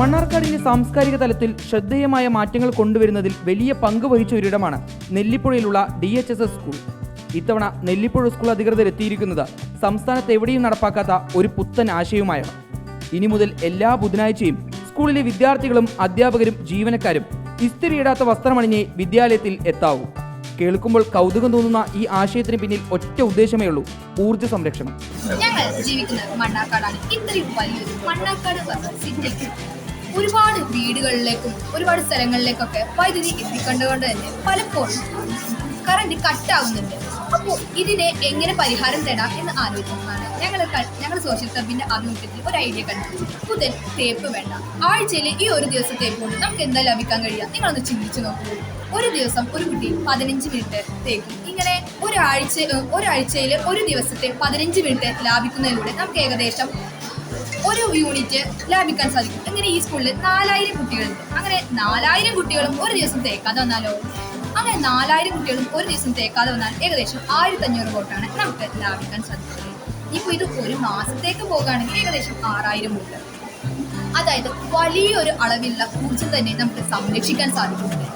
പാലക്കാടിന്റെ സാംസ്കാരിക തലത്തിൽ ശ്രദ്ധേയമായ മാറ്റങ്ങൾ കൊണ്ടുവരുന്നതിൽ വലിയ പങ്ക് വഹിച്ച ഒരിടമാണ് നെല്ലിപ്പുഴയിലുള്ള D H S S school ഇത്തവണ നെല്ലിപ്പുഴ സ്കൂൾ അധികൃതർ എത്തിയിരിക്കുന്നത് സംസ്ഥാനത്ത് എവിടെയും നടപ്പാക്കാത്ത ഒരു പുത്തൻ ആശയവുമായാണ്. ഇനി മുതൽ എല്ലാ ബുധനാഴ്ചയും സ്കൂളിലെ വിദ്യാർത്ഥികളും അധ്യാപകരും ജീവനക്കാരും ഇസ്തിരിയിടാത്ത വസ്ത്രമണിഞ്ഞേ വിദ്യാലയത്തിൽ എത്താവൂ. കേൾക്കുമ്പോൾ കൗതുകം തോന്നുന്ന ഈ ആശയത്തിന് പിന്നിൽ ഒറ്റ ഉദ്ദേശമേ ഉള്ളൂ ഊർജ സംരക്ഷണം. ഞങ്ങൾ ജീവിക്കുന്നത് മണ്ണാർക്കാടാണ്. ഇത്രയും വലിയൊരു മണ്ണാർക്കാട് സിറ്റിക്ക്. ഒരുപാട് വീടുകളിലേക്കും ഒരുപാട് സ്ഥലങ്ങളിലേക്കൊക്കെ വൈദ്യുതി എത്തിക്കൊണ്ടുകൊണ്ട് തന്നെ പലപ്പോഴും കറണ്ട് കട്ടാവുന്നുണ്ട് അപ്പോൾ ഇതിനെ എങ്ങനെ പരിഹാരം തേടാം എന്ന് ആലോചിക്കുന്നതാണ്. ഞങ്ങൾ ഞങ്ങൾ സോഷ്യൽ ക്ലബിന്റെ ആഭിമുഖ്യത്തിൽ ഒരു ഐഡിയ കണ്ടു. പുതിയ തേപ്പ് വേണ്ട. ആഴ്ചയിൽ ഈ ഒരു ദിവസം തേപ്പ് കൊണ്ട് നമുക്ക് എന്താ ലഭിക്കാൻ കഴിയുക? നിങ്ങളൊന്ന് ചിന്തിച്ചു നോക്കൂ. ഒരു ദിവസം ഒരു കുട്ടി പതിനഞ്ച് മിനിറ്റ് തേക്കും. ഇങ്ങനെ ഒരാഴ്ച ഒരാഴ്ചയിൽ ഒരു ദിവസത്തെ പതിനഞ്ച് മിനിറ്റ് ലാഭിക്കുന്നതിലൂടെ നമുക്ക് ഏകദേശം ഒരു യൂണിറ്റ് ലാഭിക്കാൻ സാധിക്കും. അങ്ങനെ ഈ സ്കൂളിൽ നാലായിരം കുട്ടികളുണ്ട്. അങ്ങനെ നാലായിരം കുട്ടികളും ഒരു ദിവസം തേക്കാതെ വന്നാലോ? അങ്ങനെ നാലായിരം കുട്ടികളും ഒരു ദിവസം തേക്കാതെ വന്നാൽ ഏകദേശം ആയിരത്തി അഞ്ഞൂറ് വോട്ടാണ് നമുക്ക് ലാഭിക്കാൻ സാധിക്കുന്നത്. ഇപ്പോൾ ഇത് ഒരു മാസത്തേക്ക് പോകുകയാണെങ്കിൽ ഏകദേശം ആറായിരം വോട്ട്. അതായത് വലിയൊരു അളവിലുള്ള ഊർജം തന്നെ നമുക്ക് സംരക്ഷിക്കാൻ സാധിക്കുന്നുണ്ട്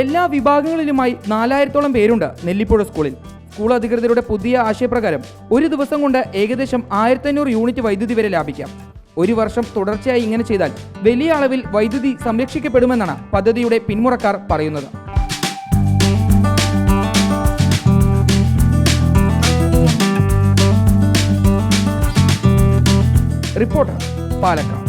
എല്ലാ വിഭാഗങ്ങളിലുമായി നാലായിരത്തോളം പേരുണ്ട് നെല്ലിപ്പുഴ സ്കൂളിൽ. സ്കൂൾ അധികൃതരുടെ പുതിയ ആശയപ്രകാരം ഒരു ദിവസം കൊണ്ട് ഏകദേശം ആയിരത്തഞ്ഞൂറ് യൂണിറ്റ് വൈദ്യുതി വരെ ലാഭിക്കാം. ഒരു വർഷം തുടർച്ചയായി ഇങ്ങനെ ചെയ്താൽ വലിയ അളവിൽ വൈദ്യുതി സംരക്ഷിക്കപ്പെടുമെന്നാണ് പദ്ധതിയുടെ പിന്മുറക്കാർ പറയുന്നത്. റിപ്പോർട്ടർ പാലക്കാട്.